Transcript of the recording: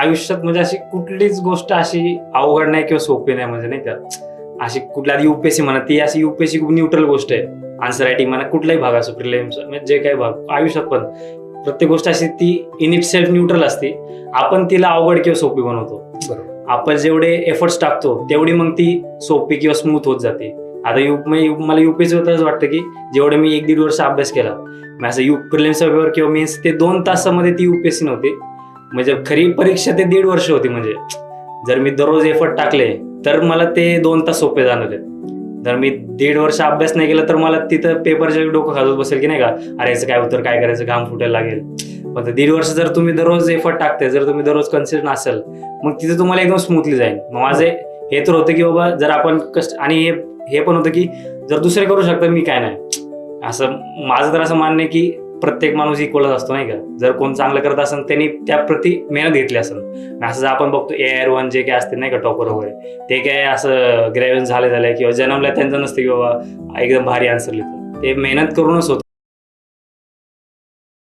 आयुष्यात म्हणजे अशी कुठलीच गोष्ट अशी अवघड नाही किंवा सोपी नाही म्हणजे नाही का? अशी कुठल्या युपीएससी म्हणा ती अशी युपीएससी खूप न्यूट्रल गोष्ट आहे. आन्सर रायटिंग म्हणा कुठलाही भाग असो प्रिलिम्स म्हणजे जे काही भाग आयुष्यात पण. प्रत्येक गोष्ट अशी ती इन इट सेल्फ न्यूट्रल असते. आपण तिला अवघड किंवा सोपी बनवतो. बरोबर. आपण जेवढे एफर्ट्स टाकतो तेवढी मग ती सोपी किंवा स्मूथ होत जाते. आता यू मला युपीएससी होतं वाटतं की जेवढे मी एक दीड वर्ष अभ्यास केला. मी असं यू प्रिलिम्स पेपर किंवा मीन्स ते दोन तासामध्ये ती युपीएससी नव्हती. म्हणजे खरी परीक्षा ते दीड वर्ष होती म्हणजे. जर मी दररोज एफर्ट टाकले तर मला ते दोन तास सोपे जाणार आहेत. जर मी दीड वर्ष अभ्यास नाही केला तर मला तिथं पेपरच्या डोकं खाजत बसेल की नाही का? अरे याचं काय उत्तर काय करायचं? घाम फुटायला लागेल. पण दीड वर्ष जर तुम्ही दररोज एफर्ट टाकते जर तुम्ही दररोज कन्सिस्टंट असेल मग तिथं तुम्हाला एकदम स्मूथली जाईल. मग माझे हे तर होतं की बाबा जर आपण कष्ट आणि हे हे पण होतं की जर दुसरे करू शकतं मी काय नाही. असं माझं तर असं मान्य आहे की प्रत्येक माणूस इक्वलच असतो नाही का? जर कोण चांगलं करत असेल त्यांनी त्या प्रति मेहनत घेतली असेल. असं जर आपण बघतो ए आर वन जे काय असते नाही का टॉपर वगैरे ते काय असं ग्रॅव्हन झाले झाले किंवा जन्मल्या त्यांचं नसतं की बाबा एकदम भारी आन्सर लिहितो. ते मेहनत करूनच होतं.